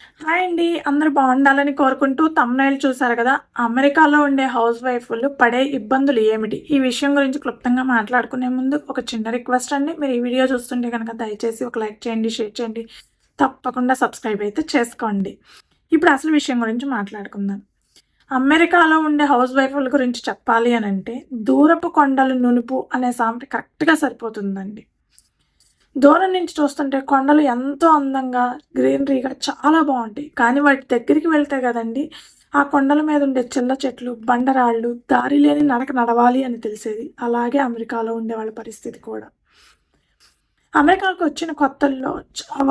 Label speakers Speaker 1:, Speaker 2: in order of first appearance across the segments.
Speaker 1: Hi అండి. అందరూ బాగుండాలని కోరుకుంటూ తమ్నైల్ చూశారు కదా. అమెరికాలో ఉండే హౌస్ వైఫ్లు పడే ఇబ్బందులు ఏమిటి? ఈ విషయం గురించి క్లుప్తంగా మాట్లాడుకునే ముందు ఒక చిన్న రిక్వెస్ట్ అండి. మీరు ఈ వీడియో చూస్తుంటే కనుక దయచేసి ఒక లైక్ చేయండి షేర్ చేయండి. తప్పకుండా సబ్స్క్రైబ్ అయితే చేసుకోండి. ఇప్పుడు అసలు విషయం గురించి మాట్లాడుకుందాం. అమెరికాలో ఉండే హౌస్ వైఫ్ల గురించి చెప్పాలి అని అంటే దూరపు కొండలు నునుపు అనే సామెత కరెక్ట్గా సరిపోతుందండి. దూరం నుంచి చూస్తుంటే కొండలు ఎంతో అందంగా గ్రీనరీగా చాలా బాగుంటాయి. కానీ వాటి దగ్గరికి వెళ్తే కదండి ఆ కొండల మీద ఉండే చిల్ల చెట్లు బండరాళ్ళు దారి లేని నడక నడవాలి అని తెలిసేది. అలాగే అమెరికాలో ఉండే వాళ్ళ పరిస్థితి కూడా. అమెరికాకు వచ్చిన కొత్తల్లో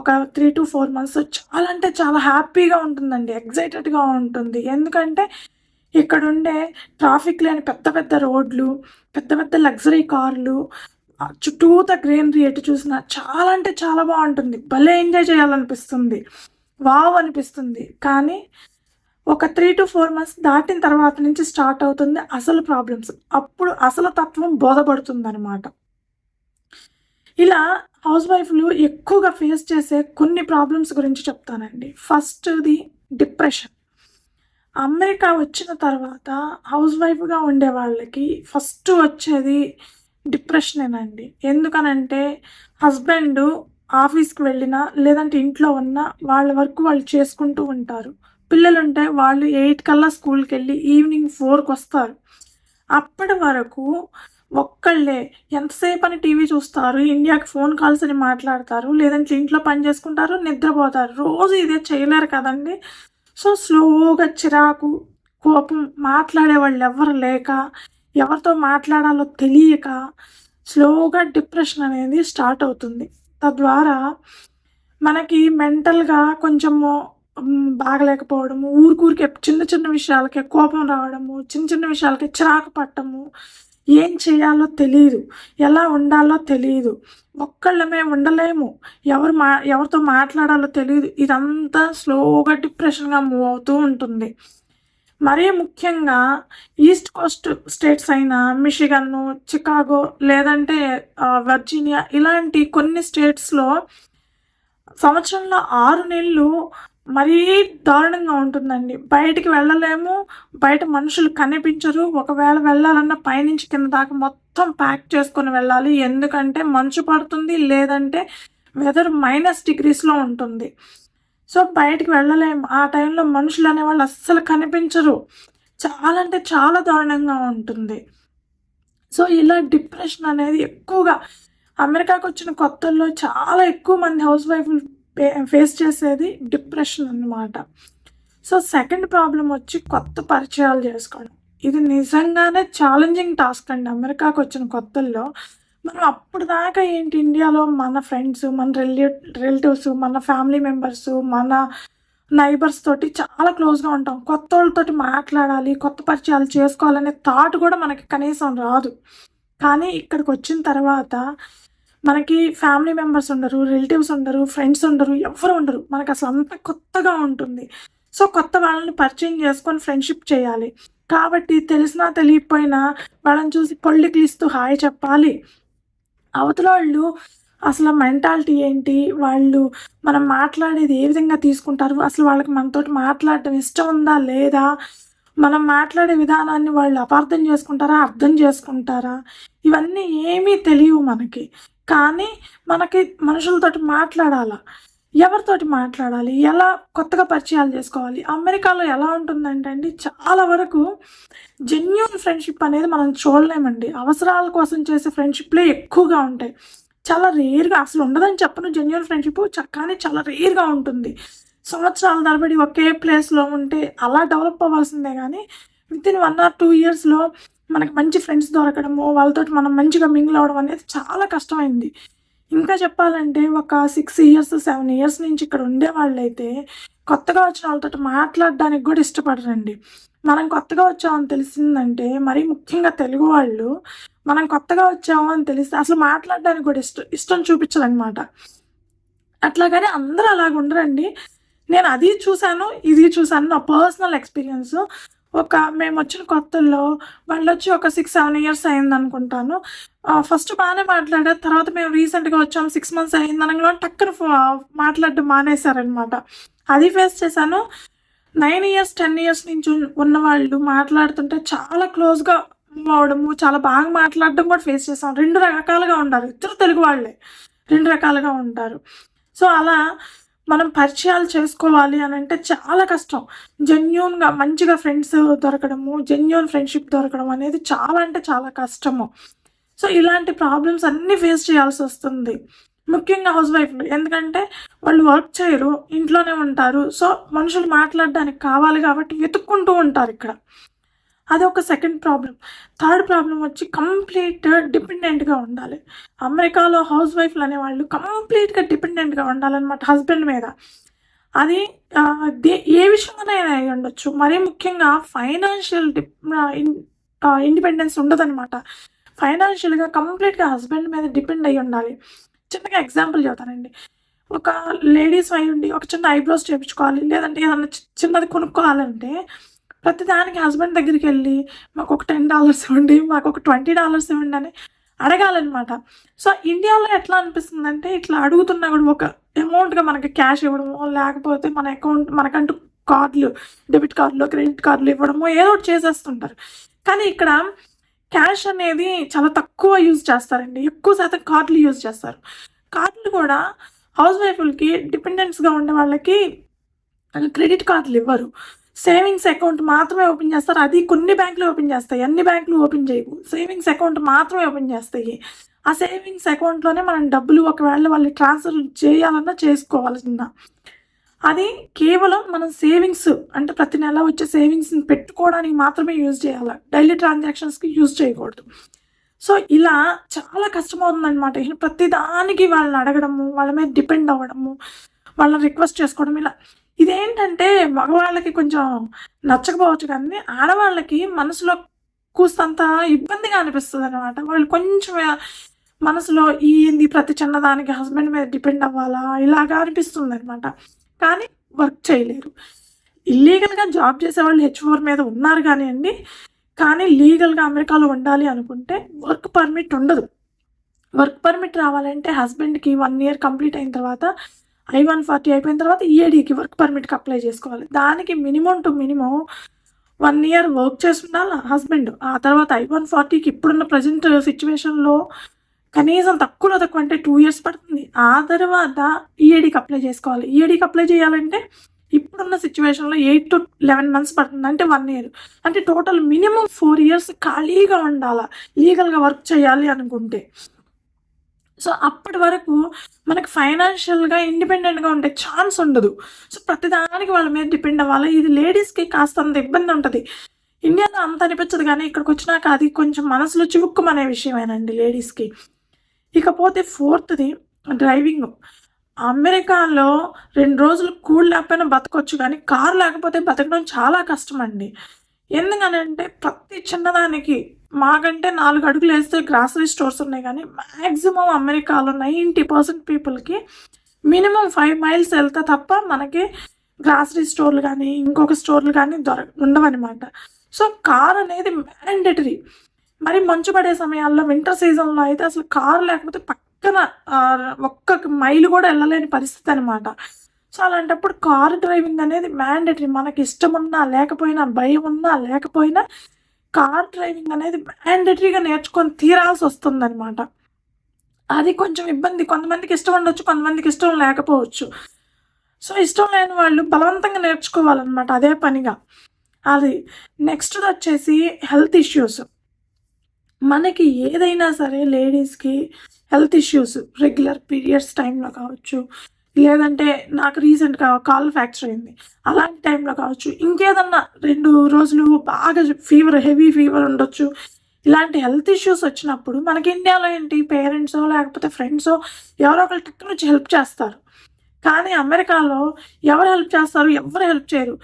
Speaker 1: ఒక త్రీ టు ఫోర్ మంత్స్ చాలా అంటే చాలా హ్యాపీగా ఉంటుందండి. ఎగ్జైటెడ్గా ఉంటుంది. ఎందుకంటే ఇక్కడ ఉండే ట్రాఫిక్ లేని పెద్ద పెద్ద రోడ్లు పెద్ద పెద్ద లగ్జరీ కార్లు చుట్టూత గ్రీనరీ ఎటు చూసినా చాలా అంటే చాలా బాగుంటుంది. భలే ఎంజాయ్ చేయాలనిపిస్తుంది. వావ్ అనిపిస్తుంది. కానీ ఒక త్రీ టు ఫోర్ మంత్స్ దాటిన తర్వాత నుంచి స్టార్ట్ అవుతుంది అసలు ప్రాబ్లమ్స్. అప్పుడు అసలు తత్వం బోధపడుతుంది అనమాట ఇలా హౌస్ వైఫ్లు ఎక్కువగా ఫేస్ చేసే కొన్ని ప్రాబ్లమ్స్ గురించి చెప్తానండి. ఫస్ట్ది డిప్రెషన్. అమెరికా వచ్చిన తర్వాత హౌస్ వైఫ్గా ఉండే వాళ్ళకి ఫస్ట్ వచ్చేది డిప్రెషనేనండి. ఎందుకనంటే హస్బెండ్ ఆఫీస్కి వెళ్ళినా లేదంటే ఇంట్లో ఉన్న వాళ్ళ వర్క్ వాళ్ళు చేసుకుంటూ ఉంటారు. పిల్లలు ఉంటే వాళ్ళు ఎయిట్ కల్లా స్కూల్కి వెళ్ళి ఈవినింగ్ ఫోర్కి వస్తారు అప్పటి వరకు ఒక్కళ్ళే ఎంతసేపు అని టీవీ చూస్తారు ఇండియాకి ఫోన్ కాల్స్ అని మాట్లాడతారు లేదంటే ఇంట్లో పని చేసుకుంటారు నిద్రపోతారు. రోజు ఇదే చేయలేరు కదండి. సో స్లోగా చిరాకు కోపం మాట్లాడే వాళ్ళు ఎవరు లేక ఎవరితో మాట్లాడాలో తెలియక స్లోగా డిప్రెషన్ అనేది స్టార్ట్ అవుతుంది. తద్వారా మనకి మెంటల్గా కొంచెము బాగలేకపోవడము ఊరికూరికే చిన్న చిన్న విషయాలకే కోపం రావడము చిన్న చిన్న విషయాలకే చిరాకు పట్టము ఏం చేయాలో తెలియదు ఎలా ఉండాలో తెలియదు ఒక్కళ్ళమే ఉండలేము. ఎవరు మా ఎవరితో మాట్లాడాలో తెలియదు ఇదంతా స్లోగా డిప్రెషన్గా మూవ్ అవుతూ ఉంటుంది. మరీ ముఖ్యంగా ఈస్ట్ కోస్ట్ స్టేట్స్ అయిన మిషిగన్ను చికాగో లేదంటే వర్జీనియా ఇలాంటి కొన్ని స్టేట్స్లో సంవత్సరంలో ఆరు నెలలు మరీ దారుణంగా ఉంటుందండి. బయటికి వెళ్ళలేము బయట మనుషులు కనిపించరు. ఒకవేళ వెళ్ళాలన్న పైనుంచి కింద దాకా మొత్తం ప్యాక్ చేసుకొని వెళ్ళాలి. ఎందుకంటే మంచు పడుతుంది లేదంటే వెదర్ మైనస్ డిగ్రీస్లో ఉంటుంది. సో బయటికి వెళ్ళలేము ఆ టైంలో మనుషులు అనేవాళ్ళు అస్సలు కనిపించరు. చాలా అంటే చాలా దారుణంగా ఉంటుంది. సో ఇలా డిప్రెషన్ అనేది ఎక్కువగా అమెరికాకు వచ్చిన కొత్తల్లో చాలా ఎక్కువ మంది హౌస్ వైఫ్లు ఫేస్ చేసేది డిప్రెషన్ అన్నమాట. సో సెకండ్ ప్రాబ్లం వచ్చి కొత్త పరిచయాలు చేసుకోవడం. ఇది నిజంగానే ఛాలెంజింగ్ టాస్క్ అండి. అమెరికాకు వచ్చిన కొత్తల్లో మనం అప్పుడు దాకా ఏంటి ఇండియాలో మన ఫ్రెండ్స్ మన రిలే రిలేటివ్స్ మన ఫ్యామిలీ మెంబర్స్ మన నైబర్స్ తోటి చాలా క్లోజ్గా ఉంటాం. కొత్త వాళ్ళతోటి మాట్లాడాలి కొత్త పరిచయాలు చేసుకోవాలనే థాట్ కూడా మనకి కనీసం రాదు. కానీ ఇక్కడికి వచ్చిన తర్వాత మనకి ఫ్యామిలీ మెంబర్స్ ఉండరు రిలేటివ్స్ ఉండరు ఫ్రెండ్స్ ఉండరు ఎవరు ఉండరు. మనకు అసలు అంత కొత్తగా ఉంటుంది. సో కొత్త వాళ్ళని పరిచయం చేసుకొని ఫ్రెండ్షిప్ చేయాలి. కాబట్టి తెలిసినా తెలియకపోయినా వాళ్ళని చూసి పొళ్ళికి ఇస్తూ హాయ్ చెప్పాలి. అవతల వాళ్ళు అసలు మెంటాలిటీ ఏంటి? వాళ్ళు మనం మాట్లాడేది ఏ విధంగా తీసుకుంటారు? అసలు వాళ్ళకి మనతోటి మాట్లాడటం ఇష్టం ఉందా? లేదా? మనం మాట్లాడే విధానాన్ని వాళ్ళు అపార్థం చేసుకుంటారా? అర్థం చేసుకుంటారా? ఇవన్నీ ఏమీ తెలియవు మనకి. కానీ మనకి మనుషులతోటి మాట్లాడాలా? ఎవరితోటి మాట్లాడాలి? ఎలా కొత్తగా పరిచయాలు చేసుకోవాలి? అమెరికాలో ఎలా ఉంటుందంటే అండి చాలా వరకు జెన్యున్ ఫ్రెండ్షిప్ అనేది మనం చూడలేమండి. అవసరాల కోసం చేసే ఫ్రెండ్షిప్లే ఎక్కువగా ఉంటాయి. చాలా రేర్గా అసలు ఉండదని చెప్పను. జెన్యున్ ఫ్రెండ్షిప్ కానీ చాలా రేర్గా ఉంటుంది. సంవత్సరాల తరబడి ఒకే ప్లేస్లో ఉంటే అలా డెవలప్ అవ్వాల్సిందే కానీ with in one or two ఇయర్స్లో మనకి మంచి ఫ్రెండ్స్ దొరకడము వాళ్ళతో మనం మంచిగా మింగిల్ అవ్వడం అనేది చాలా కష్టమైంది. ఇంకా చెప్పాలంటే ఒక సిక్స్ ఇయర్స్ సెవెన్ ఇయర్స్ నుంచి ఇక్కడ ఉండే వాళ్ళైతే కొత్తగా వచ్చిన వాళ్ళతో మాట్లాడడానికి కూడా ఇష్టపడరండి. మనం కొత్తగా వచ్చామని తెలిసిందంటే మరీ ముఖ్యంగా తెలుగు వాళ్ళు మనం కొత్తగా వచ్చాము అని తెలిస్తే అసలు మాట్లాడడానికి కూడా ఇష్టం ఇష్టం చూపించరనమాట. అట్లాగని అందరూ అలాగ ఉండరండి నేను అది చూశాను ఇది చూశాను నా పర్సనల్ ఎక్స్పీరియన్స్ ఒక మేము వచ్చిన కొత్తల్లో వాళ్ళు వచ్చి ఒక సిక్స్ సెవెన్ ఇయర్స్ అయింది అనుకుంటాను ఫస్ట్ బాగానే మాట్లాడారు తర్వాత మేము రీసెంట్గా వచ్చాము సిక్స్ మంత్స్ అయింది అనగా టక్కన మాట్లాడడం మానేశారనమాట. అది ఫేస్ చేశాను. నైన్ ఇయర్స్ టెన్ ఇయర్స్ నుంచి ఉన్న- వాళ్ళు మాట్లాడుతుంటే చాలా క్లోజ్గా అవ్వడము అవడము చాలా బాగా మాట్లాడడం కూడా ఫేస్ చేశాను రెండు రకాలుగా ఉంటారు ఇద్దరు తెలుగు వాళ్ళే రెండు రకాలుగా ఉంటారు. సో అలా మనం పరిచయాలు చేసుకోవాలి అని అంటే చాలా కష్టం. జెన్యున్గా మంచిగా ఫ్రెండ్స్ దొరకడము జెన్యున్ ఫ్రెండ్షిప్ దొరకడం అనేది చాలా అంటే చాలా కష్టము. సో ఇలాంటి ప్రాబ్లమ్స్ అన్నీ ఫేస్ చేయాల్సి వస్తుంది. ముఖ్యంగా హౌస్ వైఫ్లు ఎందుకంటే వాళ్ళు వర్క్ చేయరు ఇంట్లోనే ఉంటారు. సో మనుషులు మాట్లాడడానికి కావాలి కాబట్టి వెతుక్కుంటూ ఉంటారు ఇక్కడ. అదొక సెకండ్ ప్రాబ్లం థర్డ్ ప్రాబ్లం వచ్చి కంప్లీట్ డిపెండెంట్గా ఉండాలి. అమెరికాలో హౌస్ వైఫ్లు అనేవాళ్ళు కంప్లీట్గా డిపెండెంట్గా ఉండాలన్నమాట హస్బెండ్ మీద. అది దే ఏ విషయంలోనైనా అయి ఉండొచ్చు. మరీ ముఖ్యంగా ఫైనాన్షియల్ డి ఇండిపెండెన్స్ ఉండదన్నమాట. ఫైనాన్షియల్గా కంప్లీట్గా హస్బెండ్ మీద డిపెండ్ అయి ఉండాలి. చిన్నగా ఎగ్జాంపుల్ చెబుతానండి ఒక లేడీస్ అయి ఉండి ఒక చిన్న ఐబ్రోస్ చేయించుకోవాలి లేదంటే ఏదన్నా చి- చిన్నది కొనుక్కోవాలంటే ప్రతి దానికి హస్బెండ్ దగ్గరికి వెళ్ళి మాకు ఒక టెన్ డాలర్స్ ఇవ్వండి మాకు ఒక ట్వంటీ డాలర్స్ ఇవ్వండి అని అడగాలన్నమాట. సో ఇండియాలో ఎట్లా అనిపిస్తుందంటే ఇట్లా అడుగుతున్నా కూడా ఒక అమౌంట్గా మనకి క్యాష్ ఇవ్వడమో లేకపోతే మన అకౌంట్ మనకంటూ కార్డులు డెబిట్ కార్డులు క్రెడిట్ కార్డులు ఇవ్వడమో ఏదో ఒకటి చేసేస్తుంటారు. కానీ ఇక్కడ క్యాష్ అనేది చాలా తక్కువ యూజ్ చేస్తారండి. ఎక్కువ శాతం కార్డులు యూజ్ చేస్తారు. కార్డులు కూడా హౌస్ వైఫ్లకి డిపెండెంట్స్గా ఉండే వాళ్ళకి క్రెడిట్ కార్డులు ఇవ్వరు. సేవింగ్స్ అకౌంట్ మాత్రమే ఓపెన్ చేస్తారు. అది కొన్ని బ్యాంకులు ఓపెన్ చేస్తాయి. అన్ని బ్యాంకులు ఓపెన్ చేయవు. సేవింగ్స్ అకౌంట్ మాత్రమే ఓపెన్ చేస్తాయి. ఆ సేవింగ్స్ అకౌంట్లోనే మనం డబ్బులు ఒకవేళ వాళ్ళు ట్రాన్స్ఫర్ చేయాలన్నా చేసుకోవాలన్నా అది కేవలం మనం సేవింగ్స్ అంటే ప్రతి నెల వచ్చే సేవింగ్స్ని పెట్టుకోవడానికి మాత్రమే యూజ్ చేయాలి. డైలీ ట్రాన్సాక్షన్స్కి యూజ్ చేయకూడదు. సో ఇలా చాలా కష్టమవుతుందన్నమాట. ఇలా ప్రతి దానికి వాళ్ళని అడగడము వాళ్ళ మీద డిపెండ్ అవ్వడము వాళ్ళని రిక్వెస్ట్ చేసుకోవడం ఇలా ఇదేంటంటే మగవాళ్ళకి కొంచెం నచ్చకపోవచ్చు కానీ ఆడవాళ్ళకి మనసులో కూస్తంత ఇబ్బందిగా అనిపిస్తుంది అనమాట వాళ్ళు కొంచెం మనసులో ఏంది ప్రతి చిన్నదానికి హస్బెండ్ మీద డిపెండ్ అవ్వాలా? ఇలాగా అనిపిస్తుంది అనమాట కానీ వర్క్ చేయలేరు. ఇల్లీగల్గా జాబ్ చేసేవాళ్ళు హెచ్ ఫోర్ మీద ఉన్నారు కానీ అండి కానీ లీగల్గా అమెరికాలో ఉండాలి అనుకుంటే వర్క్ పర్మిట్ ఉండదు. వర్క్ పర్మిట్ రావాలంటే హస్బెండ్కి వన్ ఇయర్ కంప్లీట్ అయిన తర్వాత ఐ వన్ ఫార్టీ అయిపోయిన తర్వాత ఈఏడీకి వర్క్ పర్మిట్కి అప్లై చేసుకోవాలి. దానికి minimum to minimum one year work చేస్తుండాలి husband ఆ తర్వాత ఐ వన్ ఫార్టీకి ఇప్పుడున్న ప్రజెంట్ సిచ్యువేషన్లో కనీసం తక్కువలో తక్కువ అంటే టూ ఇయర్స్ పడుతుంది. ఆ తర్వాత ఈఏడీకి అప్లై చేసుకోవాలి. ఈఏడీకి అప్లై చేయాలంటే ఇప్పుడున్న సిచ్యువేషన్లో ఎయిట్ టు లెవెన్ మంత్స్ పడుతుంది. అంటే వన్ ఇయర్ అంటే టోటల్ మినిమం ఫోర్ ఇయర్స్ ఖాళీగా ఉండాలా? లీగల్గా వర్క్ చేయాలి అనుకుంటే. సో అప్పటి వరకు మనకు ఫైనాన్షియల్గా ఇండిపెండెంట్గా ఉండే ఛాన్స్ ఉండదు. సో ప్రతిదానికి వాళ్ళ మీద డిపెండ్ అవ్వాలి. ఇది లేడీస్కి కాస్త అంత ఇబ్బంది ఉంటుంది. ఇండియాలో అంత అనిపించదు కానీ ఇక్కడికి వచ్చినాక అది కొంచెం మనసులో చివుక్కుమనే విషయమేనండి లేడీస్కి ఇకపోతే ఫోర్త్ది డ్రైవింగ్ అమెరికాలో రెండు రోజులు కూల్ లేకపోయినా బతకొచ్చు కానీ కారు లేకపోతే బతకడం చాలా కష్టం అండి ఎందుకనంటే ప్రతి చిన్నదానికి మాకంటే నాలుగు అడుగులు వేస్తే గ్రాసరీ స్టోర్స్ ఉన్నాయి కానీ మ్యాక్సిమం అమెరికాలో నైంటీ పర్సెంట్ పీపుల్కి మినిమం ఫైవ్ మైల్స్ వెళ్తే తప్ప మనకి గ్రాసరీ స్టోర్లు కానీ ఇంకొక స్టోర్లు కానీ దొర ఉండవన్నమాట. సో కార్ అనేది మ్యాండేటరీ మరి మంచు పడే సమయాల్లో వింటర్ సీజన్లో అయితే అసలు కారు లేకపోతే పక్కన ఒక్క మైలు కూడా వెళ్ళలేని పరిస్థితి అనమాట సో అలాంటప్పుడు కారు డ్రైవింగ్ అనేది మ్యాండేటరీ మనకి ఇష్టం ఉన్నా లేకపోయినా భయం ఉన్నా లేకపోయినా కార్ డ్రైవింగ్ అనేది మ్యాండేటరీగా నేర్చుకొని తీరాల్సి వస్తుందన్నమాట. అది కొంచెం ఇబ్బంది. కొంతమందికి ఇష్టం ఉండొచ్చు కొంతమందికి ఇష్టం లేకపోవచ్చు. సో ఇష్టం లేని వాళ్ళు బలవంతంగా నేర్చుకోవాలన్నమాట అదే పనిగా. అది నెక్స్ట్ వచ్చేసి హెల్త్ ఇష్యూస్. మనకి ఏదైనా సరే లేడీస్కి హెల్త్ ఇష్యూస్ రెగ్యులర్ పీరియడ్స్ టైంలో కావచ్చు లేదంటే నాకు రీసెంట్గా కాల్ ఫ్రాక్చర్ అయింది. అలాంటి టైంలో కావచ్చు. ఇంకేదన్నా రెండు రోజులు బాగా ఫీవర్ హెవీ ఫీవర్ ఉండొచ్చు. ఇలాంటి హెల్త్ ఇష్యూస్ వచ్చినప్పుడు మనకి ఇండియాలో ఏంటి? పేరెంట్సో లేకపోతే ఫ్రెండ్సో ఎవరో ఒకరు టక్కున నుంచి హెల్ప్ చేస్తారు. కానీ అమెరికాలో ఎవరు హెల్ప్ చేస్తారు? ఎవరు హెల్ప్ చేయరు.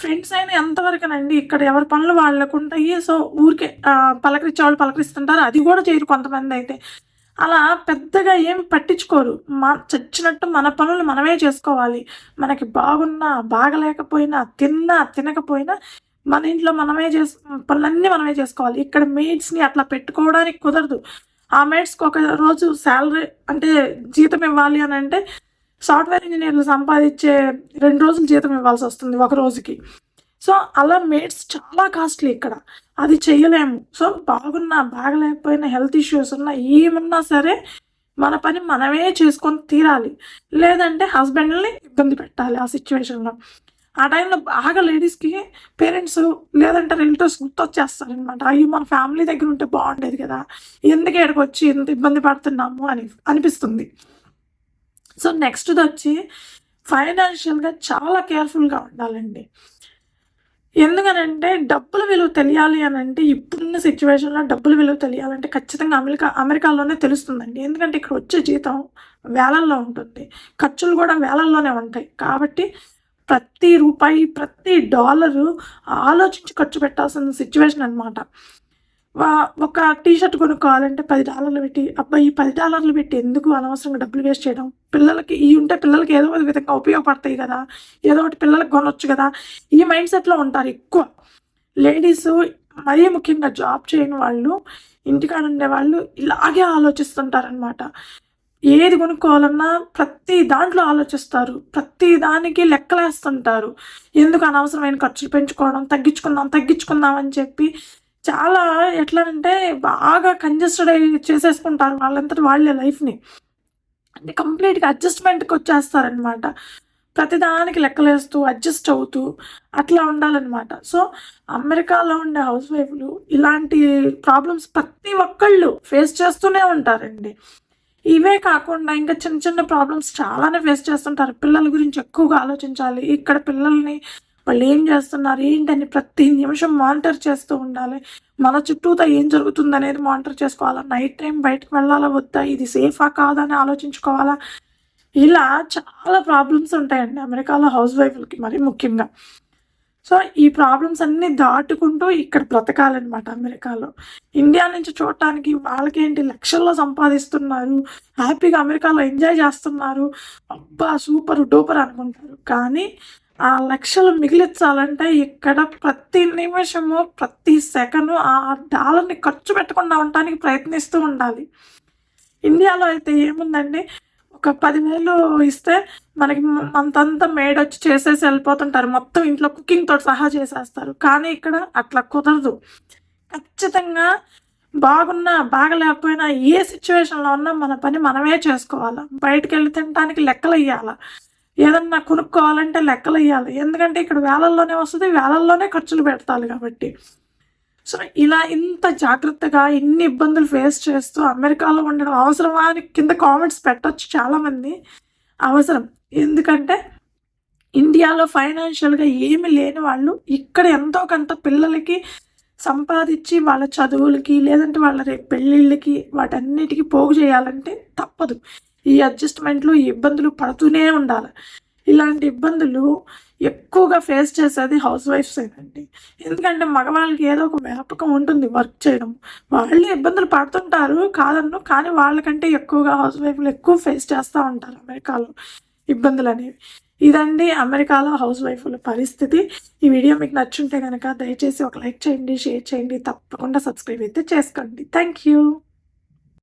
Speaker 1: ఫ్రెండ్స్ అయినా ఎంతవరకునండి ఇక్కడ ఎవరి పనులు వాళ్ళకు ఉంటాయి. సో ఊరికే పలకరించే వాళ్ళు పలకరిస్తుంటారు. అది కూడా చేయరు కొంతమంది అయితే. అలా పెద్దగా ఏం పట్టించుకోరు. మా చచ్చినట్టు మన పనులు మనమే చేసుకోవాలి. మనకి బాగున్నా బాగలేకపోయినా తిన్నా తినకపోయినా మన ఇంట్లో మనమే చేసు పనులన్నీ మనమే చేసుకోవాలి. ఇక్కడ మేడ్స్ని అట్లా పెట్టుకోవడానికి కుదరదు. ఆ మేడ్స్కి ఒక రోజు శాలరీ అంటే జీతం ఇవ్వాలి అని అంటే సాఫ్ట్వేర్ ఇంజనీర్లు సంపాదించే రెండు రోజులు జీతం ఇవ్వాల్సి వస్తుంది ఒక రోజుకి. సో అలా మేడ్స్ చాలా కాస్ట్లీ ఇక్కడ. అది చేయలేము. సో బాగున్నా బాగలేకపోయినా హెల్త్ ఇష్యూస్ ఉన్నా ఏమున్నా సరే మన పని మనమే చేసుకొని తీరాలి. లేదంటే హస్బెండ్ని ఇబ్బంది పెట్టాలి ఆ సిచ్యువేషన్లో. ఆ టైంలో బాగా లేడీస్కి పేరెంట్స్ లేదంటే రిలేటివ్స్ గుర్తొచ్చేస్తారనమాట. అయ్యో మన ఫ్యామిలీ దగ్గర ఉంటే బాగుండేది కదా. ఎందుకు ఇక్కడికి వచ్చి ఇంత ఇబ్బంది పడుతున్నాము అని అనిపిస్తుంది. సో నెక్స్ట్ది వచ్చి ఫైనాన్షియల్గా చాలా కేర్ఫుల్గా ఉండాలండి. ఎందుకనంటే డబ్బుల విలువ తెలియాలి అని అంటే ఇప్పుడున్న సిచ్యువేషన్లో డబ్బుల విలువ తెలియాలంటే ఖచ్చితంగా అమెరికా అమెరికాలోనే తెలుస్తుందండి. ఎందుకంటే ఇక్కడ వచ్చే జీతం వేలల్లో ఉంటుంది. ఖర్చులు కూడా వేలల్లోనే ఉంటాయి. కాబట్టి ప్రతి రూపాయి ప్రతి డాలరు ఆలోచించి ఖర్చు పెట్టాల్సిన సిచ్యువేషన్ అనమాట ఒక టీ షర్ట్ కొనుక్కోవాలంటే పది డాలర్లు పెట్టి అబ్బాయి ఈ పది డాలర్లు పెట్టి ఎందుకు అనవసరంగా డబ్బులు వేస్ట్ చేయడం? పిల్లలకి ఈ ఉంటే పిల్లలకి ఏదో ఒక విధంగా ఉపయోగపడతాయి కదా. ఏదో ఒకటి పిల్లలకు కొనొచ్చు కదా. ఈ మైండ్ సెట్లో ఉంటారు ఎక్కువ. లేడీస్ మరీ ముఖ్యంగా జాబ్ చేయని వాళ్ళు ఇంటికాడ ఉండే వాళ్ళు ఇలాగే ఆలోచిస్తుంటారనమాట ఏది కొనుక్కోవాలన్నా ప్రతి దాంట్లో ఆలోచిస్తారు. ప్రతి దానికి లెక్కలేస్తుంటారు. ఎందుకు అనవసరమైన ఖర్చులు పెంచుకోవడం తగ్గించుకుందాం తగ్గించుకుందాం అని చెప్పి చాలా ఎట్లా అంటే బాగా కంజెస్టెడ్ అయ్యి చేసేసుకుంటారు వాళ్ళంతటి వాళ్ళే లైఫ్ని. అంటే కంప్లీట్గా అడ్జస్ట్మెంట్కి వచ్చేస్తారనమాట. ప్రతిదానికి లెక్కలేస్తూ అడ్జస్ట్ అవుతూ అట్లా ఉండాలన్నమాట సో అమెరికాలో ఉండే హౌస్ వైఫ్లు ఇలాంటి ప్రాబ్లమ్స్ ప్రతి ఒక్కళ్ళు ఫేస్ చేస్తూనే ఉంటారండి. ఇవే కాకుండా ఇంకా చిన్న చిన్న ప్రాబ్లమ్స్ చాలానే ఫేస్ చేస్తుంటారు. పిల్లల గురించి ఎక్కువగా ఆలోచించాలి. ఇక్కడ పిల్లల్ని వాళ్ళు ఏం చేస్తున్నారు? ఏంటని ప్రతి నిమిషం మానిటర్ చేస్తూ ఉండాలి. మన చుట్టూతో ఏం జరుగుతుంది అనేది మానిటర్ చేసుకోవాలా? నైట్ టైం బయటకు వెళ్ళాలా వద్దా? ఇది సేఫా కాదా అని ఆలోచించుకోవాలా? ఇలా చాలా ప్రాబ్లమ్స్ ఉంటాయండి అమెరికాలో హౌస్ వైఫ్లకి మరి ముఖ్యంగా. సో ఈ ప్రాబ్లమ్స్ అన్నీ దాటుకుంటూ ఇక్కడ బ్రతకాలన్నమాట అమెరికాలో. ఇండియా నుంచి చూడటానికి వాళ్ళకేంటి? లక్షల్లో సంపాదిస్తున్నారు. హ్యాపీగా అమెరికాలో ఎంజాయ్ చేస్తున్నారు. అబ్బా సూపర్ డూపర్ అనుకుంటారు. కానీ ఆ లక్షలు మిగిలించాలంటే ఇక్కడ ప్రతి నిమిషము ప్రతి సెకండ్ ఆ డాలర్ని ఖర్చు పెట్టకుండా ఉండటానికి ప్రయత్నిస్తూ ఉండాలి. ఇండియాలో అయితే ఏముందండి? ఒక పదివేలు ఇస్తే మనకి అంతంతా మేడ్ వచ్చి చేసేసి వెళ్ళిపోతుంటారు. మొత్తం ఇంట్లో కుకింగ్తో సహా చేసేస్తారు. కానీ ఇక్కడ అట్లా కుదరదు. ఖచ్చితంగా బాగున్నా బాగలేకపోయినా ఏ సిచ్యువేషన్లో ఉన్నా మన పని మనమే చేసుకోవాలి. బయటకు వెళ్ళి తినడానికి లెక్కలు ఇవ్వాలి ఏదన్నా కొనుక్కోవాలంటే లెక్కలు వేయాలి ఎందుకంటే ఇక్కడ వేలల్లోనే వస్తుంది వేలల్లోనే ఖర్చులు పెడతాలి కాబట్టి. సో ఇలా ఇంత జాగ్రత్తగా ఇన్ని ఇబ్బందులు ఫేస్ చేస్తూ అమెరికాలో ఉండడం అవసరమా అని కింద కామెంట్స్ పెట్టచ్చు చాలామంది. అవసరం. ఎందుకంటే ఇండియాలో ఫైనాన్షియల్గా ఏమి లేని వాళ్ళు ఇక్కడ ఎంతో కొంత పిల్లలకి సంపాదించి వాళ్ళ చదువులకి లేదంటే వాళ్ళ రేపు పెళ్ళిళ్ళకి వాటన్నిటికీ పోగు చేయాలంటే తప్పదు. ఈ అడ్జస్ట్మెంట్లు ఈ ఇబ్బందులు పడుతూనే ఉండాలి. ఇలాంటి ఇబ్బందులు ఎక్కువగా ఫేస్ చేసేది హౌస్ వైఫ్స్ ఏనండి ఎందుకంటే మగవాళ్ళకి ఏదో ఒక వ్యాపకం ఉంటుంది వర్క్ చేయడం. వాళ్ళు ఇబ్బందులు పడుతుంటారు కాదన్ను కానీ వాళ్ళకంటే ఎక్కువగా హౌస్ వైఫ్లు ఎక్కువ ఫేస్ చేస్తూ ఉంటారు అమెరికాలో ఇబ్బందులు అనేవి. ఇదండి అమెరికాలో హౌస్ వైఫ్ల పరిస్థితి. ఈ వీడియో మీకు నచ్చుంటే కనుక దయచేసి ఒక లైక్ చేయండి షేర్ చేయండి. తప్పకుండా సబ్స్క్రైబ్ అయితే చేసుకోండి. Thank you